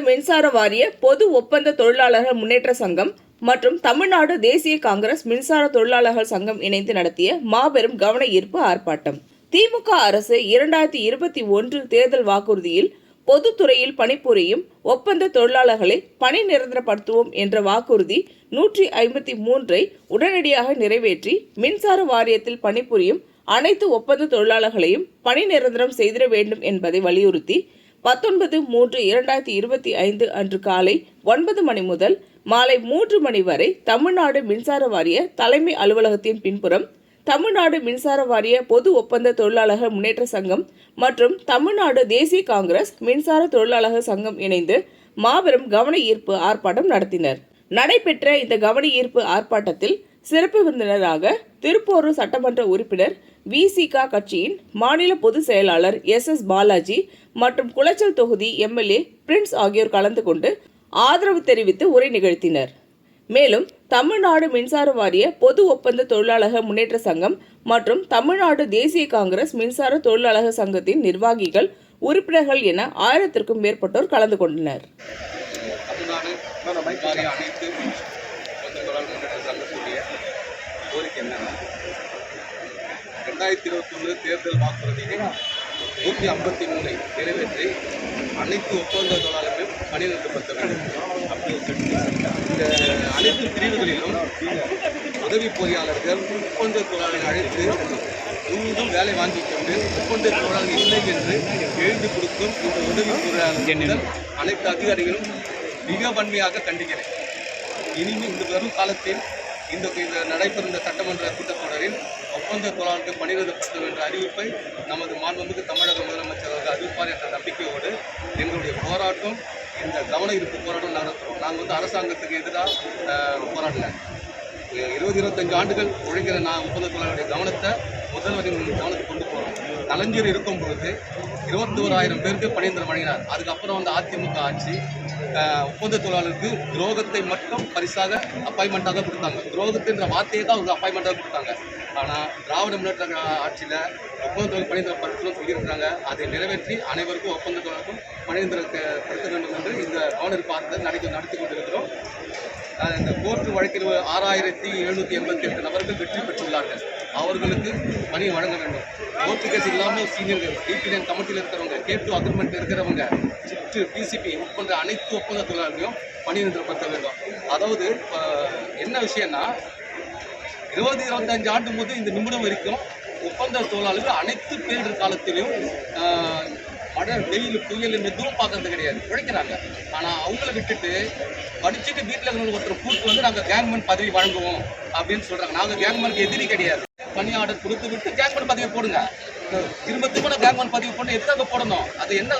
மின்சார வாரிய பொது ஒப்பந்த தொழிலாளர்கள் முன்னேற்ற சங்கம் மற்றும் தமிழ்நாடு தேசிய காங்கிரஸ் மின்சார தொழிலாளர்கள் சங்கம் இணைந்து நடத்திய மாபெரும் கவன ஈர்ப்பு ஆர்ப்பாட்டம். திமுக அரசு இரண்டாயிரத்தி இருபத்தி ஒன்று தேர்தல் வாக்குறுதியில் பொதுத்துறையில் பணிபுரியும் ஒப்பந்த தொழிலாளர்களை பணி நிரந்தரப்படுத்துவோம் என்ற வாக்குறுதி நூற்றி ஐம்பத்தி மூன்றை உடனடியாக நிறைவேற்றி மின்சார வாரியத்தில் பணிபுரியும் அனைத்து ஒப்பந்த தொழிலாளர்களையும் பணி நிரந்தரம் செய்திட வேண்டும் என்பதை வலியுறுத்தி பத்தொன்பது மூன்று இரண்டாயிரத்தி இருபத்தி ஐந்து அன்று காலை ஒன்பது மணி முதல் மாலை மூன்று மணி வரை தமிழ்நாடு மின்சார வாரிய தலைமை அலுவலகத்தின் பின்புறம் தமிழ்நாடு மின்சார வாரிய பொது ஒப்பந்த தொழிலாளர் முன்னேற்ற சங்கம் மற்றும் தமிழ்நாடு தேசிய காங்கிரஸ் மின்சார தொழிலாளர் சங்கம் இணைந்து மாபெரும் கவன ஈர்ப்பு ஆர்ப்பாட்டம் நடத்தினர். நடைபெற்ற இந்த கவன ஈர்ப்பு ஆர்ப்பாட்டத்தில் சிறப்பு விருந்தினராக திருப்போரூர் சட்டமன்ற உறுப்பினர் விசிகா கட்சியின் மாநில பொதுச் செயலாளர் எஸ் எஸ் பாலாஜி மற்றும் குளச்சல் தொகுதி எம்எல்ஏ பிரின்ஸ் ஆகியோர் கலந்து கொண்டு ஆதரவு தெரிவித்து உரை நிகழ்த்தினர். மேலும் தமிழ்நாடு மின்சார வாரிய பொது ஒப்பந்த தொழிலாளர் முன்னேற்ற சங்கம் மற்றும் தமிழ்நாடு தேசிய காங்கிரஸ் மின்சார தொழிலாளர் சங்கத்தின் நிர்வாகிகள் உறுப்பினர்கள் என ஆயிரத்திற்கும் மேற்பட்டோர் கலந்து கொண்டனர் தமிழ்நாடு வாரிய அனைத்து ஒப்பந்த தொழிலாளர் முன்னேற்ற சங்கத்துடைய கோரிக்கை என்னன்னா ரெண்டாயிரத்தி இருபத்தொன்று தேர்தல் வாக்குறுதியை நூற்றி ஐம்பத்தி மூணை நிறைவேற்றி அனைத்து ஒப்பந்த தொழிலாளர்களும் பணிநிறுத்தப்படுத்த வேண்டும் அப்படின்னு இந்த அனைத்து பிரிவுகளிலும் உதவி பொறியாளர்கள் ஒப்பந்த தொழிலாளர்கள் அழைத்து முழுவதும் வேலை வாங்கிக் கொண்டு ஒப்பந்த தொழிலாளர்கள் இல்லை என்று எழுதி கொடுக்கும் இந்த உதவி பொறியாளர்கள் அனைத்து அதிகாரிகளும் மிக வன்மையாக கண்டிக்கிறேன். இனிமேல் இந்த வரும் காலத்தில் இந்த இந்த நடைபெறும் இந்த சட்டமன்ற கூட்டத்தொடரில் ஒப்பந்த தொழிலாளர்கள் பணிநிறுத்தப்படும் என்ற அறிவிப்பை நமது மாண்புமிகு தமிழக முதலமைச்சர் அவர்கள் அறிவிப்பார் என்ற நம்பிக்கையோடு எங்களுடைய போராட்டம் இந்த கவன இருப்பு போராட்டம் நடத்துகிறோம் நாங்கள் வந்து அரசாங்கத்துக்கு எதிராக போராடலை. இருபது இருபத்தஞ்சு ஆண்டுகள் ஒழுங்கிற நான் முப்பது தொழிலாளருடைய கவனத்தை முதல்வரின் கவனத்துக்கு கொண்டு போகிறோம் கலைஞர் இருக்கும் பொழுது இருபத்தி ஓராயிரம் பேருக்கு பணியந்திரம் வழங்கினார் அதுக்கப்புறம் வந்து அதிமுக ஆட்சி ஒப்பந்த தொழிலாளருக்கு துரோகத்தை மட்டும் பரிசாக அப்பாயின்மெண்ட்டாக கொடுத்தாங்க. துரோகத்தின்ற வார்த்தையை தான் அவங்க அப்பாயின்மெண்ட்டாக கொடுத்தாங்க. ஆனால் திராவிட முன்னேற்ற ஆட்சியில் ஒப்பந்த தொழில் பணிந்திரப்படுத்தணும் சொல்லியிருக்கிறாங்க. அதை நிறைவேற்றி அனைவருக்கும் ஒப்பந்த தொழிலுக்கும் பணிந்திரப்படுத்த வேண்டும் என்று இந்த கவர்னர் பார்த்து நடத்தி நடத்தி கொண்டிருக்கிறோம். இந்த கோர்ட்டு வழக்கில் ஆறாயிரத்தி எழுநூற்றி எண்பத்தி எட்டு நபர்கள் வெற்றி பெற்றுள்ளார்கள். அவர்களுக்கு பணி வழங்க வேண்டும். கோர்ட்டு இல்லாமல் சீனியர்கள் டிபிஎன் கமிட்டியில் இருக்கிறவங்க கே டூ அக்ரிமெண்ட் இருக்கிறவங்க சிட்டு பிசிபி உட்பட அனைத்து ஒப்பந்த தொழிலாளர்களையும் பணி நிறுத்தப்படுத்த வேண்டும். அதாவது இப்போ என்ன விஷயம்னா இருபது இருபத்தஞ்சு ஆண்டு போது இந்த நிமிடம் வரைக்கும் ஒப்பந்த தொழிலாளர்கள் அனைத்து பேரிடர் காலத்திலையும் மழை வெயில் புயல் எதுவும் பார்க்கறது கிடையாது. உழைக்கிறாங்க. ஆனால் அவங்கள விட்டுட்டு படிச்சுட்டு வீட்டில் இருக்கிறவங்க ஒருத்தர் கூட்டு வந்து நாங்கள் கேங்மேன் பதவி வழங்குவோம் அப்படின்னு சொல்கிறாங்க நாங்கள் கேங்மேனுக்கு எதிரி கிடையாது. பணி ஆர்டர் கொடுத்து விட்டு கேங்மேன் பதிவு போடுங்க. திரும்ப திரும்ப நான் கேங்மேன் பதிவு போட்டு எதுக்காக போடணும்? அது என்ன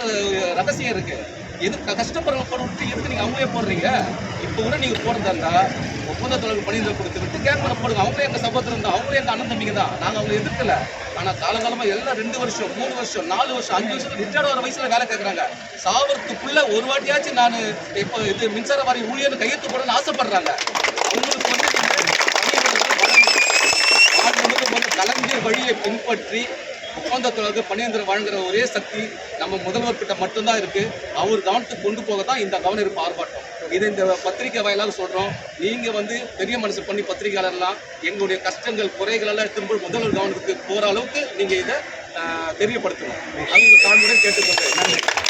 ரகசியம் இருக்கு? எது கஷ்டப்படுறவங்க போட விட்டு எதுக்கு நீங்கள் அவங்களே போடுறீங்க? இப்போ கூட நீங்கள் போடுறதா இருந்தால் ஒப்பந்த தொழில் பணியில் கொடுத்து விட்டு கேட்கல போடுங்க. அவங்களே எங்கள் சகோதரன் தான் அவங்களே எங்கள் அண்ணன் தம்பிங்க தான். நாங்கள் அவங்களை எதிர்க்கல. ஆனால் காலகாலமாக எல்லாம் ரெண்டு வருஷம் மூணு வருஷம் நாலு வருஷம் அஞ்சு வருஷம் ரிட்டையர்ட் வர வயசில் வேலை கேட்குறாங்க சாவறதுக்குள்ள ஒரு வாட்டியாச்சும் நான் இப்போ இது மின்சார வாரி ஊழியர்னு கையெழுத்து போடணும்னு ஆசைப்படுறாங்க. அவங்களுக்கு வந்து மாண்புமிகு முதல்வர் கலைஞர் வழியை பின்பற்றி ஒப்பந்த தொழிலாளர்கள் பணியந்திரம் வழங்குற ஒரே சக்தி நம்ம முதல்வர் கிட்ட மட்டும்தான் இருக்கு. அவர் கவனத்துக்கு கொண்டு போக தான் இந்த கவன இருப்பு ஆர்ப்பாட்டம். இதை இந்த பத்திரிகை வாயிலாக சொல்றோம். நீங்க வந்து பெரிய மனசு பண்ணி பத்திரிகையாளர்லாம் எங்களுடைய கஷ்டங்கள் குறைகள் எல்லாம் திரும்ப முதல்வர் கவனத்துக்கு போற அளவுக்கு நீங்க இதை தெரியப்படுத்தணும். அவங்க தாழ்மையுடன் கேட்டுக்கொண்டேன் நன்றி.